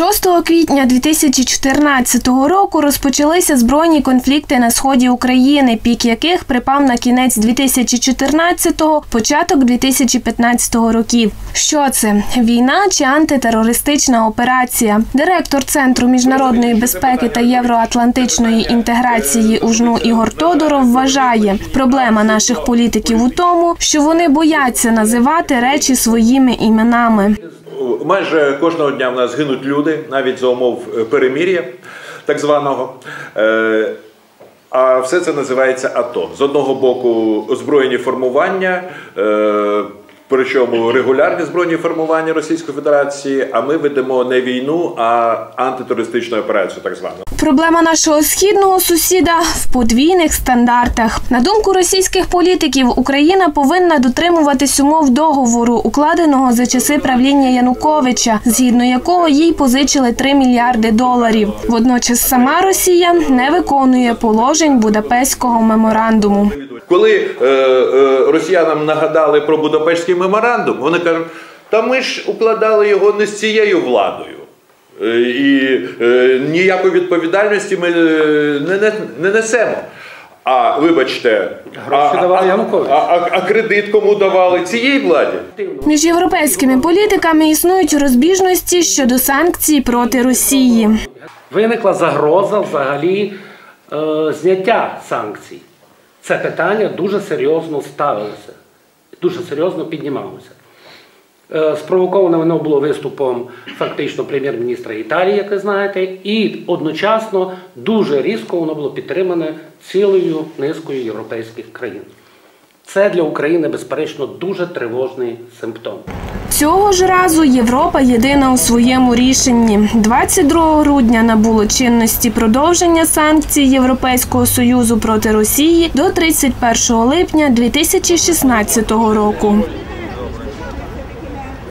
6 квітня 2014 року розпочалися збройні конфлікти на сході України, пік яких припав на кінець 2014-го, початок 2015 років. Що це війна чи антитерористична операція? Директор Центру міжнародної безпеки та євроатлантичної інтеграції УЖНУ Ігор Тодоров вважає, проблема наших політиків у тому, що вони бояться називати речі своїми іменами. Майже кожного дня в нас гинуть люди, навіть за умов е, перемір'я, так званого. Е, А все це називається АТО. З одного боку, озброєні формування, е, причому регулярні збройні формування Російської Федерації. А ми ведемо не війну, а антитерористичну операцію, так звану. Проблема нашого східного сусіда в подвійних стандартах. На думку російських політиків, Україна повинна дотримуватись умов договору, укладеного за часи правління Януковича, згідно якого їй позичили 3 мільярди доларів. Водночас сама Росія не виконує положень Будапештського меморандуму. Коли е, е, росіянам нагадали про Будапештський меморандум, вони кажуть, та ми ж укладали його не з цією владою. Е, І е, ніякої відповідальності ми е, не, не, не несемо. А вибачте, Гроші а, давав а, а, а, а кредит кому давали? Цій владі? Між європейськими політиками існують розбіжності щодо санкцій проти Росії. Виникла загроза взагалі е, зняття санкцій. Це питання дуже серйозно ставилося, дуже серйозно піднімалося. Е, Спровоковане воно було виступом фактично прем'єр-міністра Італії, як ви знаєте, і одночасно дуже різко воно було підтримане цілою низкою європейських країн. Це для України, безперечно, дуже тривожний симптом. Цього ж разу Європа єдина у своєму рішенні. 22 грудня набуло чинності продовження санкцій Європейського союзу проти Росії до 31 липня 2016 року.